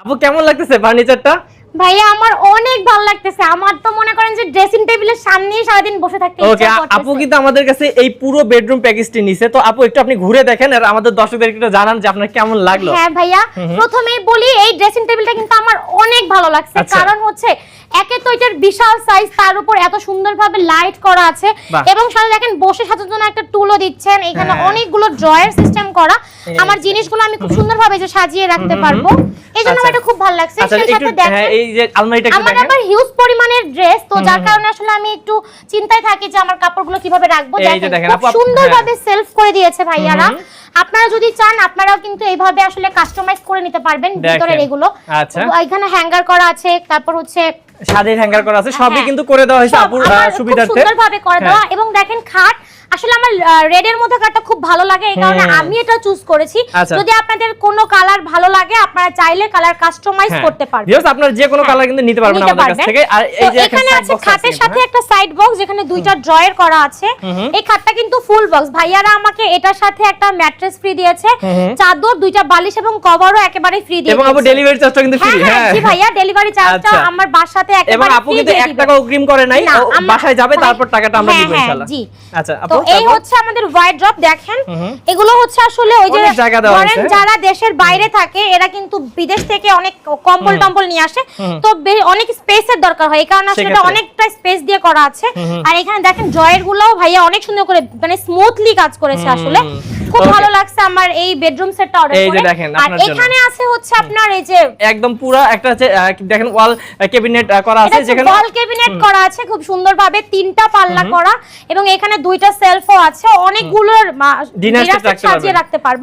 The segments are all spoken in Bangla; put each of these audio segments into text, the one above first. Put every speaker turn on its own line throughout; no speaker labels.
আপু, কেমন লাগতেছে ফার্নিচারটা?
ভাইয়া, আমার অনেক ভালো লাগতেছে। আমার তো মনে করেন যে ড্রেসিং সামনেই সারাদিন বসে থাকতে
ওকে আপু কিন্তু আমাদের কাছে এই পুরো বেডরুম প্যাকেজটি নিছে। তো আপু একটু আপনি ঘুরে দেখেন আর আমাদের দর্শকদের একটু জানান যে আপনার কেমন লাগল।
হ্যাঁ ভাইয়া প্রথমেই বলি এই ড্রেসিং টেবিলটা কিন্তু আমার অনেক ভালো লাগছে।
আচ্ছা।
কারণ হচ্ছে একে তো এটার বিশাল সাইজ তার উপর এত সুন্দরভাবে লাইট করা আছে। এবং সাথে দেখেন বসে সাজার জন্য একটা টুলও দিচ্ছেন। এখানে
হ্যাঁ।
অনেকগুলো ড্রয়ার সিস্টেম করা। আমার জিনিসগুলো আমি খুব সুন্দরভাবে যে সাজিয়ে রাখতে পারব। এই জন্য আমার
আচ্ছা।
এটা খুব ভালো লাগছে।
আচ্ছা
সেই সাথে দেখেন
হ্যাঁ, এই যে আলমারিটা
আমার আবার হিউজ পরিমাণের ড্রেস তো যার কারণে আসলে আমি একটু চিন্তায় থাকি যে আমার কাপড়গুলো কীভাবে রাখব দেখেন সুন্দরভাবে সেলফ করে দিয়েছে ভাইয়ারা আপনারা যদি চান আপনারাও কিন্তু এইভাবে আসলে কাস্টমাইজ করে নিতে পারবেন। ভিতরের এগুলো
আচ্ছা।
এখানে হ্যাঙ্গার করা আছে তারপর হচ্ছে
সাদের হ্যাঙ্গার করা আছে সবই
হ্যাঁ।
কিন্তু করে দেওয়া হয়েছে আপুর সুবিধার্থে
সুন্দরভাবে করে
হ্যাঁ।
দেওয়া এবং দেখেন খাট আসলে আমার রেড এর মধ্যে কাটটা খুব ভালো লাগে এই কারণে আমি এটা চুজ করেছি।
আচ্ছা।
যদি আপনাদের কোনো কালার ভালো লাগে আপনারা চাইলে কালার কাস্টমাইজ
হ্যাঁ।
করতে পারবেন।
Viewers, আপনার যে কোনো
হ্যাঁ।
কালার কিন্তু নিতে পারবেন আমাদের কাছ থেকে। আর এই যে
এখানে আছে খাটের সাথে
হ্যাঁ।
একটা সাইড বক্স যেখানে দুইটা ড্রয়ার করা আছে। এই খাটটা কিন্তু ফুল বক্স ভাইয়ারা আমাকে এটার সাথে একটা ম্যাট্রেস ফ্রি দিয়েছে। চাদর দুইটা বালিশ এবং কভারও একেবারে ফ্রি দিয়ে
এবং আপু ডেলিভারি চার্জটা কিন্তু ফ্রি
হ্যাঁ হ্যাঁ জি ভাইয়া ডেলিভারি চার্জটা
আচ্ছা।
আমার বাসাতে
এবং
একেবারে
আপু
free
কিন্তু
দিয়ে
এক
দিবে।
টাকা অগ্রিম করে নাই। বাসায় যাবে তারপর টাকাটা আমরা
হ্যাঁ,
দিব
হ্যাঁ,
ইনশাআল্লাহ
জি।
আচ্ছা আপু?
এই হচ্ছে আমাদের ওয়াইড ড্রপ দেখেন। এগুলো হচ্ছে আসলে ওই যে ধরেন যারা দেশের বাইরে থাকে এরা কিন্তু বিদেশ থেকে অনেক কম্বল টম্বল নিয়ে আসে। তো অনেক স্পেসের দরকার হয়। এই কারণে আসলে এটা অনেকটা স্পেস দিয়ে করা আছে। আর এখানে দেখেন জয়ের গুলোও ভাইয়া অনেক সুন্দর করে মানে স্মুথলি কাজ করেছে আসলে। খুব ভালো লাগছে আমার এই বেডরুম সেটটা অর্ডার করে
এই যে দেখেন, আপনার জন্য।
এখানে আছে হচ্ছে আপনার এই যে
একদম পুরো একটা আহ, দেখেন ওয়াল ক্যাবিনেট করা আছে যেখানে
ওয়াল ক্যাবিনেট করা আছে খুব সুন্দরভাবে তিনটা পাল্লা করা এবং এখানে দুইটা সেলফও আছে অনেকগুলোর ডিনার
রাখতে
সাজিয়ে রাখতে পারব।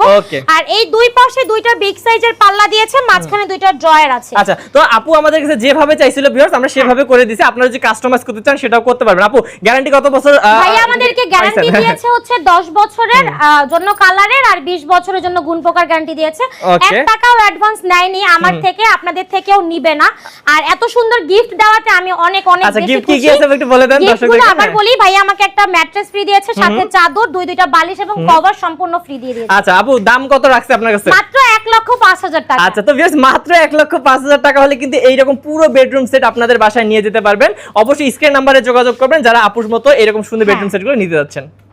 আর এই দুই পাশে দুইটা বিগ সাইজের পাল্লা দিয়েছে মাঝখানে দুইটা ড্রয়ার আছে।
আচ্ছা তো আপু আমাদের কাছে যেভাবে চাইছিল ভিউয়ার্স আমরা সেভাবে করে দিয়েছি আপনারা যদি কাস্টমাইজ করতে চান সেটাও করতে পারবেন। আপু গ্যারান্টি কত বছর
ভাই আমাদেরকে গ্যারান্টি দিয়েছে হচ্ছে 10 বছরের জন্য কালারের আর 20 বছরের জন্য গুণ পোকার গ্যারান্টি দিয়েছে। এক টাকাও অ্যাডভান্স নেয়নি আমার থেকে আপনাদের থেকেও নিবে না। আর এত সুন্দর গিফট দেওয়াতে আমি অনেক অনেক
আচ্ছা গিফট কি কি আছে একটু বলে দেন দর্শকদের
আবার বলি ভাই আমাকে একটা ম্যাট্রেস ফ্রি দিয়েছে সাথে চাদর দুই দুইটা বালিশ এবং কভার সম্পূর্ণ ফ্রি দিয়ে দিয়েছে।
আচ্ছা আপু দাম কত রাখছে আপনার কাছে?
মাত্র এক লক্ষ পাঁচ হাজার টাকা।
আচ্ছা তো ভিউয়ার্স মাত্র এক লক্ষ পাঁচ হাজার টাকা হলে কিন্তু এইরকম পুরো বেডরুম সেট আপনাদের বাসায় নিয়ে যেতে পারবেন। অবশ্যই স্ক্রিন নাম্বারে যোগাযোগ করবেন যারা আপুর মতো এরকম সুন্দর বেডরুম
হ্যাঁ।
সেটগুলো নিতে যাচ্ছেন।